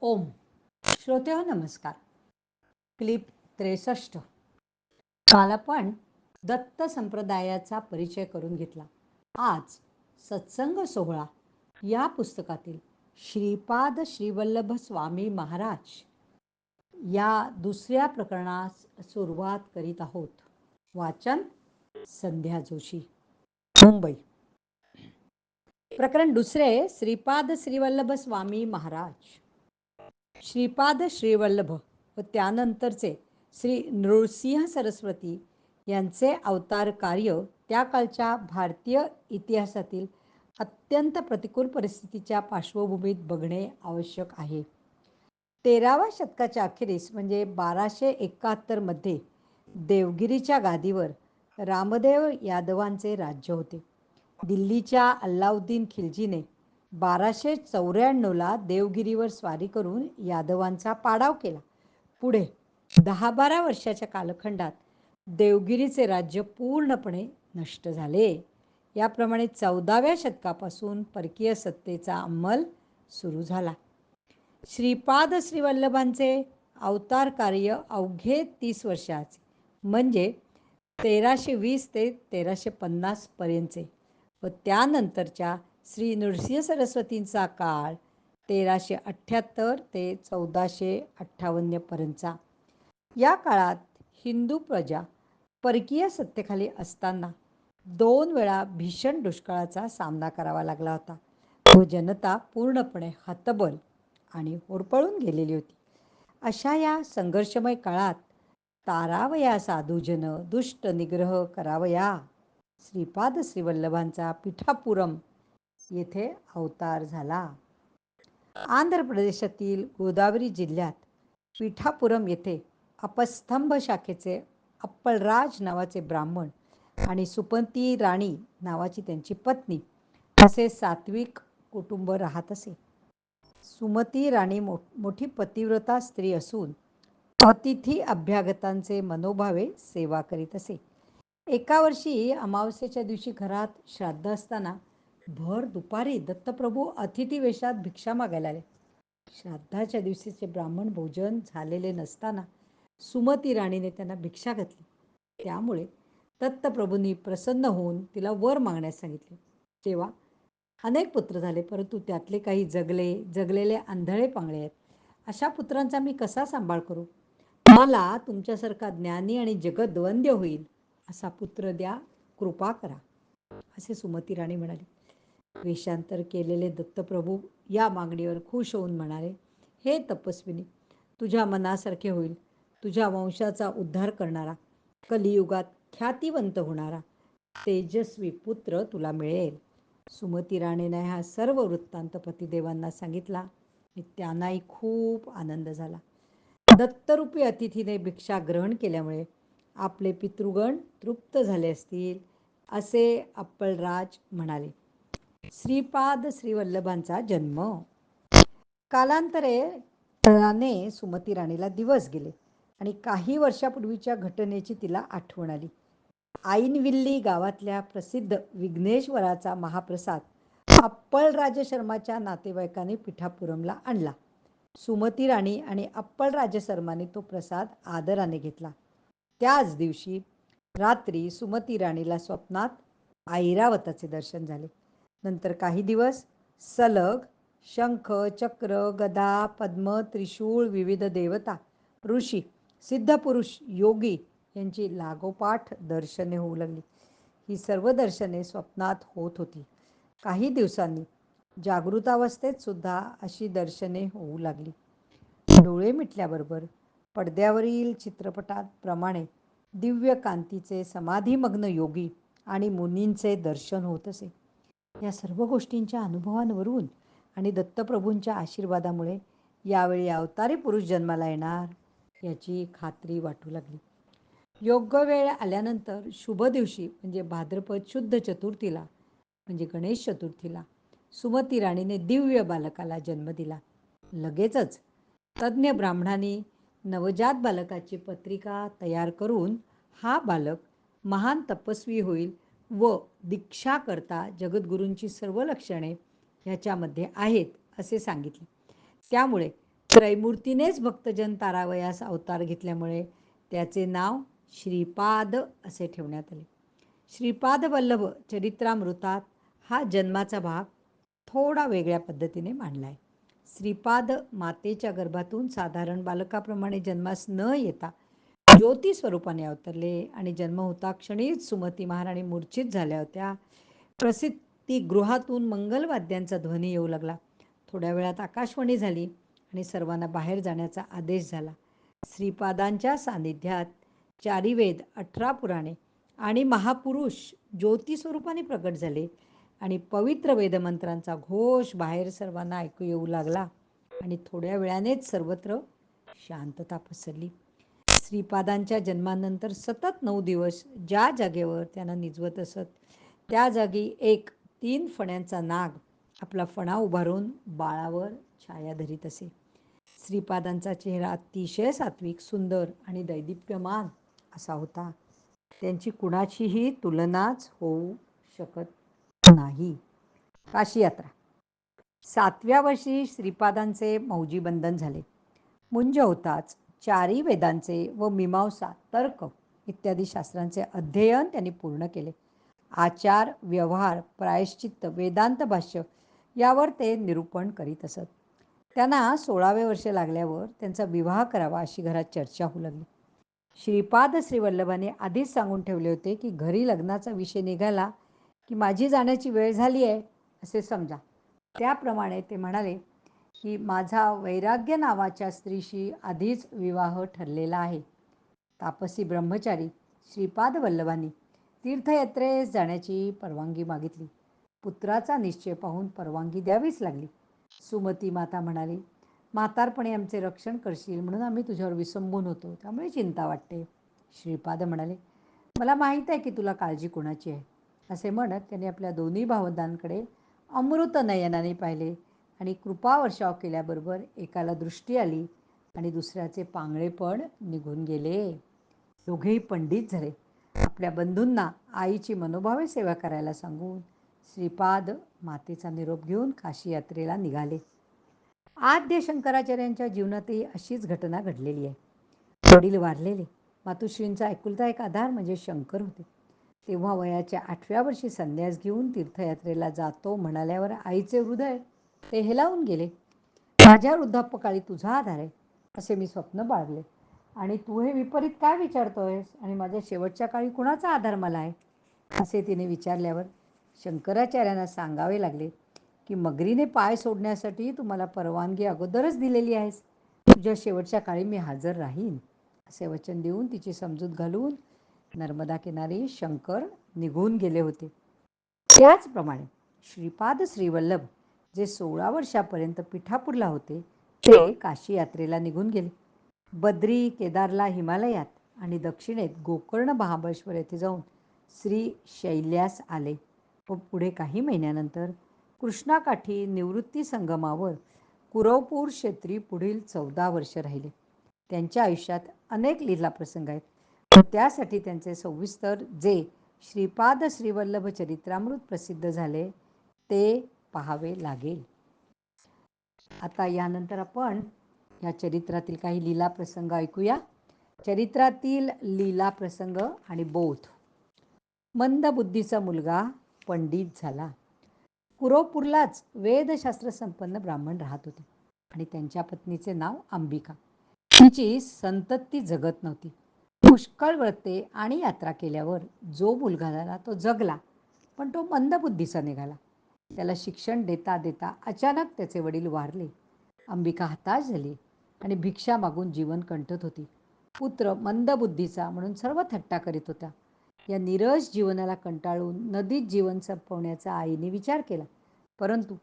ओम. श्रोते हो नमस्कार. क्लिप त्रेसष्ट. काल आपण दत्त संप्रदायाचा परिचय करून घेतला. आज सत्संग सोहळा या पुस्तकातील श्रीपाद श्रीवल्लभ स्वामी महाराज या दुसऱ्या प्रकरणास सुरुवात करीत आहोत. वाचन संध्या जोशी मुंबई. प्रकरण दुसरे श्रीपाद श्रीवल्लभ स्वामी महाराज. श्रीपाद श्रीवल्लभ व त्यानंतरचे श्री नृसिंह सरस्वती यांचे अवतार कार्य त्या काळच्या भारतीय इतिहासातील अत्यंत प्रतिकूल परिस्थितीच्या पार्श्वभूमीत बघणे आवश्यक आहे. तेराव्या शतकाच्या अखेरीस म्हणजे बाराशे एकाहत्तरमध्ये देवगिरीच्या गादीवर रामदेव यादवांचे राज्य होते. दिल्लीच्या अल्लाउद्दीन खिलजीने बाराशे चौऱ्याण्णवला देवगिरीवर स्वारी करून यादवांचा पाडाव केला. पुढे दहा बारा वर्षाच्या कालखंडात देवगिरीचे राज्य पूर्णपणे नष्ट झाले. याप्रमाणे चौदाव्या शतकापासून परकीय सत्तेचा अंमल सुरू झाला. श्रीपाद श्रीवल्लभांचे अवतार कार्य अवघे तीस वर्षाचे म्हणजे तेराशे वीस ते तेराशे पन्नासपर्यंतचे व त्यानंतरच्या श्री नृसिंह सरस्वतींचा काळ तेराशे अठ्ठ्याहत्तर ते चौदाशे अठ्ठावन्नपर्यंतचा या काळात हिंदू प्रजा परकीय सत्तेखाली असताना दोन वेळा भीषण दुष्काळाचा सामना करावा लागला होता. व जनता पूर्णपणे हतबल आणि होरपळून गेलेली होती. अशा या संघर्षमय काळात तारावया साधूजन दुष्ट निग्रह करावया. श्रीपाद श्रीवल्लभांचा पिठापुरम येथे अवतार झाला. आंध्र प्रदेशातील गोदावरी जिल्ह्यात पिठापुरम येथे अपस्तंभ शाखेचे अप्पलराज नावाचे ब्राह्मण आणि सुपंती राणी नावाची त्यांची पत्नी असे सात्विक कुटुंब राहत असे. सुमती राणी मो मोठी पतिव्रता स्त्री असून अतिथी अभ्यागतांचे मनोभावे सेवा करीत असे. एका वर्षी अमावस्येच्या दिवशी घरात श्राद्ध असताना भर दुपारी दत्तप्रभू अतिथी वेशात भिक्षा मागायला आले. श्राद्धाच्या दिवशीचे ब्राह्मण भोजन झालेले नसताना सुमती राणीने त्यांना भिक्षा घातली. त्यामुळे दत्तप्रभूंनी प्रसन्न होऊन तिला वर मागण्यास सांगितले. तेव्हा अनेक पुत्र झाले परंतु त्यातले काही जगले जगलेले आंधळे पांगळे आहेत. अशा पुत्रांचा मी कसा सांभाळ करू? मला तुमच्यासारखा ज्ञानी आणि जगद्वंद्य होईल असा पुत्र द्या कृपा करा असे सुमती राणी म्हणाली. वेषांतर केलेले दत्तप्रभू या मागणीवर खुश होऊन म्हणाले हे तपस्विनी तुझ्या मनासारखे होईल. तुझ्या वंशाचा उद्धार करणारा कलियुगात ख्यातिवंत होणारा तेजस्वी पुत्र तुला मिळेल. सुमती राणीने हा सर्व वृत्तांत पतिदेवांना सांगितला त्यांनाही खूप आनंद झाला. दत्तरूपी अतिथीने भिक्षा ग्रहण केल्यामुळे आपले पितृगण तृप्त झाले असतील असे अप्पलराज म्हणाले. श्रीपाद श्रीवल्लभांचा जन्म. कालांतरे त्याने सुमती राणीला दिवस गेले आणि काही वर्षापूर्वीच्या घटनेची तिला आठवण आली. आईनविल्ली गावातल्या प्रसिद्ध विघ्नेश्वराचा महाप्रसाद अप्पल शर्माच्या नातेवाईकाने पिठापुरमला आणला. सुमती राणी आणि अप्पल शर्माने तो प्रसाद आदराने घेतला. त्याच दिवशी रात्री सुमती राणीला स्वप्नात ऐरावताचे दर्शन झाले. नंतर काही दिवस सलग शंख चक्र गदा पद्म त्रिशूळ विविध देवता ऋषी सिद्धपुरुष योगी यांची लागोपाठ दर्शने होऊ लागली. ही सर्व दर्शने स्वप्नात होत होती. काही दिवसांनी जागृतावस्थेत सुद्धा अशी दर्शने होऊ लागली. डोळे मिटल्याबरोबर पडद्यावरील चित्रपटांप्रमाणे दिव्य कांतीचे समाधीमग्न योगी आणि मुनींचे दर्शन होत असे. या सर्व गोष्टींच्या अनुभवांवरून आणि दत्तप्रभूंच्या आशीर्वादामुळे यावेळी अवतारी पुरुष जन्माला येणार याची खात्री वाटू लागली. योग्य वेळ आल्यानंतर शुभ दिवशी म्हणजे भाद्रपद शुद्ध चतुर्थीला म्हणजे गणेश चतुर्थीला सुमती राणीने दिव्य बालकाला जन्म दिला. लगेचच तज्ज्ञ ब्राह्मणांनी नवजात बालकाची पत्रिका तयार करून हा बालक महान तपस्वी होईल व दीक्षा करता जगद्गुरूंची सर्व लक्षणे ह्याच्यामध्ये आहेत असे सांगितले. त्यामुळे त्रैमूर्तीनेच भक्तजन तारावयास अवतार घेतल्यामुळे त्याचे नाव श्रीपाद असे ठेवण्यात आले. श्रीपाद वल्लभ चरित्रामृतात हा जन्माचा भाग थोडा वेगळ्या पद्धतीने मांडला आहे श्रीपाद मातेच्या गर्भातून साधारण बालकाप्रमाणे जन्मास न येता ज्योती स्वरूपाने अवतरले आणि जन्म होता क्षणीच सुमती महाराणी मूर्छित झाल्या होत्या. प्रसिद्धी गृहातून मंगलवाद्यांचा ध्वनी येऊ लागला. थोड्या वेळात आकाशवाणी झाली आणि सर्वांना बाहेर जाण्याचा आदेश झाला. श्रीपादांच्या सान्निध्यात चारिवेद अठरा पुराणे आणि महापुरुष ज्योती स्वरूपाने प्रकट झाले आणि पवित्र वेदमंत्रांचा घोष बाहेर सर्वांना ऐकू येऊ लागला आणि थोड्या वेळानेच सर्वत्र शांतता पसरली. श्रीपादांच्या जन्मानंतर सतत नऊ दिवस ज्या जागेवर त्यांना निजवत असत त्या जागी एक तीन फण्यांचा नाग आपला फणा उभारून बाळावर छाया धरीत असे. श्रीपादांचा चेहरा अतिशय सात्विक सुंदर आणि दैदिप्यमान असा होता. त्यांची कुणाचीही तुलनाच होऊ शकत नाही. काशी यात्रा. सातव्या वर्षी श्रीपादांचे मौजी बंधन झाले. मुंज होताच चारी वेदांचे व मीमांसा तर्क इत्यादी शास्त्रांचे अध्ययन त्यांनी पूर्ण केले. आचार व्यवहार प्रायश्चित्त वेदांत भाष्य यावर ते निरूपण करीत असत. त्यांना सोळावे वर्ष लागल्यावर त्यांचा विवाह करावा अशी घरात चर्चा होऊ लागली. श्रीपाद श्रीवल्लभाने आधीच सांगून ठेवले होते की घरी लग्नाचा विषय निघाला की माझी जाण्याची वेळ झाली आहे असे समजा. त्याप्रमाणे ते म्हणाले की माझा वैराग्य नावाच्या स्त्रीशी आधीच विवाह ठरलेला आहे. तापसी ब्रह्मचारी श्रीपाद वल्लभांनी तीर्थयात्रेस जाण्याची परवानगी मागितली. पुत्राचा निश्चय पाहून परवानगी द्यावीच लागली. सुमती माता म्हणाली म्हातारपणे आमचे रक्षण करशील म्हणून आम्ही तुझ्यावर विसंबून होतो त्यामुळे चिंता वाटते. श्रीपाद म्हणाले मला माहीत आहे की तुला काळजी कोणाची आहे. असे म्हणत त्यांनी आपल्या दोन्ही भावंडांकडे अमृत नयनाने पाहिले. आणि कृपावर्षाव केल्याबरोबर एकाला दृष्टी आली आणि दुसऱ्याचे पांगळे पण निघून गेले. दोघेही पंडित झाले. आपल्या बंधूंना आईची मनोभावे सेवा करायला सांगून श्रीपाद मातेचा निरोप घेऊन काशी यात्रेला निघाले. आद्य शंकराचार्यांच्या जीवनातही अशीच घटना घडलेली आहे. वडील वारलेले. मातुश्रींचा एकुलता एक आधार म्हणजे शंकर होते. तेव्हा वयाच्या आठव्या वर्षी संन्यास घेऊन तीर्थयात्रेला जातो म्हणाल्यावर आईचे हृदय ते हेलावून गेले. माझ्या वृद्धापकाळी तुझा आधार आहे असे मी स्वप्न बाळगले. आणि तू हे विपरीत काय विचारतोयस? आणि माझ्या शेवटच्या काळी कुणाचा आधार मला आहे? असे तिने विचारल्यावर शंकराचार्यांना सांगावे लागले की मगरीने पाय सोडण्यासाठी तुम्हाला परवानगी अगोदरच दिलेली आहेस. तुझ्या शेवटच्या काळी मी हजर राहीन. असे वचन देऊन तिची समजूत घालून नर्मदा किनारी शंकर निघून गेले होते. त्याचप्रमाणे श्रीपाद श्रीवल्लभ जे सोळा वर्षापर्यंत पिठापूरला होते ते काशी यात्रेला निघून गेले. बद्री केदारला हिमालयात आणि दक्षिणेत गोकर्ण महाबळेश्वर येथे जाऊन श्री शैल्यास आले. व पुढे काही महिन्यानंतर कृष्णाकाठी निवृत्ती संगमावर कुरवपूर क्षेत्री पुढील चौदा वर्ष राहिले. त्यांच्या आयुष्यात अनेक लीला प्रसंग आहेत. त्यासाठी त्यांचे सविस्तर जे श्रीपाद श्रीवल्लभ चरित्रामृत प्रसिद्ध झाले ते पाहावे लागेल. आता यानंतर आपण या चरित्रातील काही लीला प्रसंग ऐकूया. चरित्रातील लीला प्रसंग आणि बोध. मंदबुद्धीचा मुलगा पंडित झाला. कुरोपूरलाच वेदशास्त्र संपन्न ब्राह्मण राहत होते आणि त्यांच्या पत्नीचे नाव अंबिका. तिची संतती जगत नव्हती. पुष्कळ व्रते आणि यात्रा केल्यावर जो मुलगा झाला तो जगला पण तो मंदबुद्धीचा निघाला. त्याला शिक्षण देता देता अचानक त्याचे वडील वारले. अंबिका हताश झाली आणि भिक्षा मागून जीवन कंठत होती. पुत्र मंदबुद्धीचा म्हणून सर्व थट्टा करीत होता. या निरस जीवनाला कंटाळून नदीत जीवन संपवण्याचा आईने विचार केला. परंतु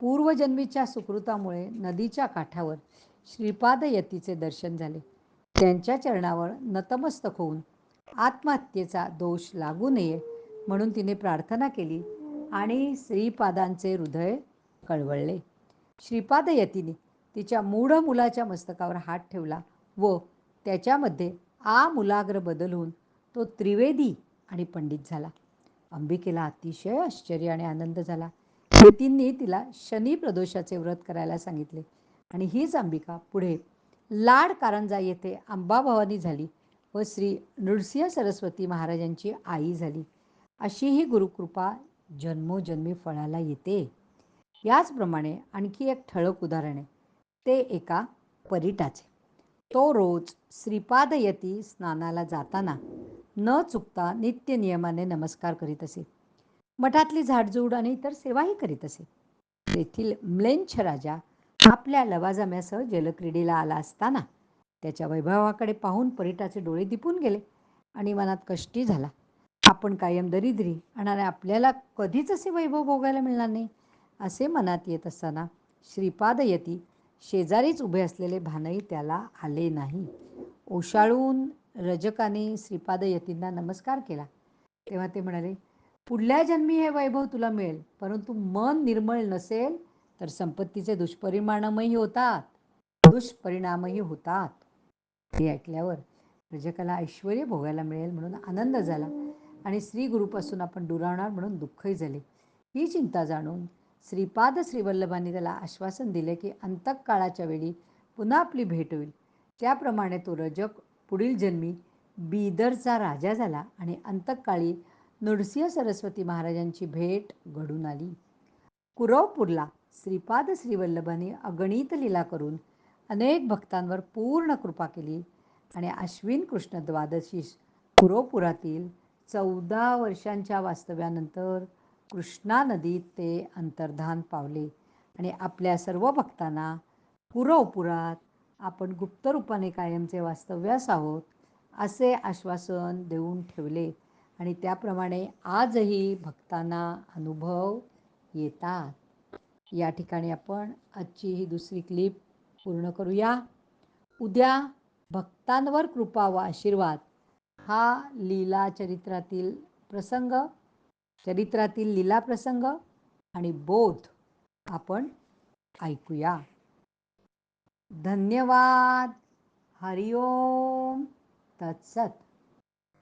पूर्वजन्मीच्या सुकृतामुळे नदीच्या काठावर श्रीपाद यतीचे दर्शन झाले. त्यांच्या चरणावर नतमस्तक होऊन आत्महत्येचा दोष लागू नये म्हणून तिने प्रार्थना केली. आणि श्रीपादांचे हृदय कळवळले. श्रीपाद यतीने तिच्या मूढ मुलाच्या मस्तकावर हात ठेवला व त्याच्यामध्ये आ मुलाग्र बदलून तो त्रिवेदी आणि पंडित झाला. अंबिकेला अतिशय आश्चर्य आणि आनंद झाला. यतींनी तिला शनी प्रदोषाचे व्रत करायला सांगितले आणि हीच अंबिका पुढे लाड कारंजा येथे अंबाभवानी झाली व श्री नृसिंह सरस्वती महाराजांची आई झाली. अशी ही गुरुकृपा जन्मोजन्मी फळाला येते. याचप्रमाणे आणखी एक ठळक उदाहरण आहे. ते एका परिटाचे. तो रोज श्रीपादयती स्नानाला जाताना न चुकता नित्य नियमाने नमस्कार करीत असे. मठातली झाडझूड आणि इतर सेवाही करीत असे. तेथील म्लेंछ राजा आपल्या लवाजम्यासह जलक्रीडेला आला असताना त्याच्या वैभवाकडे पाहून परिटाचे डोळे दिपून गेले आणि मनात कष्टी झाला. आपण कायम दरिद्री आणि आपल्याला कधीच असे वैभव भोगायला मिळणार नाही असे मनात येत असताना श्रीपाद यती शेजारीच उभे असलेले भानही त्याला आले नाही. ओशाळून रजकाने श्रीपाद यतींना नमस्कार केला. तेव्हा ते म्हणाले पुढल्या जन्मी हे वैभव तुला मिळेल परंतु मन निर्मळ नसेल तर संपत्तीचे दुष्परिणामही होतात. दुष्परिणामही होतात. हे ऐकल्यावर रजकाला ऐश्वर भोगायला मिळेल म्हणून आनंद झाला. आणि श्री गुरुपासून आपण दुरावणार म्हणून दुःखही झाले. ही चिंता जाणून श्रीपाद श्रीवल्लभांनी त्याला आश्वासन दिले की अंतकाळाच्या वेळी पुन्हा आपली भेट होईल. त्याप्रमाणे तो रजक पुढील जन्मी बीदरचा राजा झाला आणि अंतकाळी नृसिंह सरस्वती महाराजांची भेट घडून आली. कुरवपूरला श्रीपाद श्रीवल्लभांनी अगणित लीला करून अनेक भक्तांवर पूर्ण कृपा केली आणि अश्विन कृष्ण द्वादशी कुरवपुरातील चौदा वर्षांच्या वास्तव्यानंतर कृष्णा नदीत ते अंतर्धान पावले आणि आपल्या सर्व भक्तांना पुरवपुरात आपण गुप्तरूपाने कायमचे वास्तव्यास आहोत असे आश्वासन देऊन ठेवले. आणि त्याप्रमाणे आजही भक्तांना अनुभव येतात. या ठिकाणी आपण आजची ही दुसरी क्लिप पूर्ण करूया. उद्या भक्तांवर कृपा व आशीर्वाद हा लीला चरित्रातील प्रसंग चरित्रातील लीला प्रसंग आणि बोध आपण ऐकूया. धन्यवाद. हरिओम. तत्सत.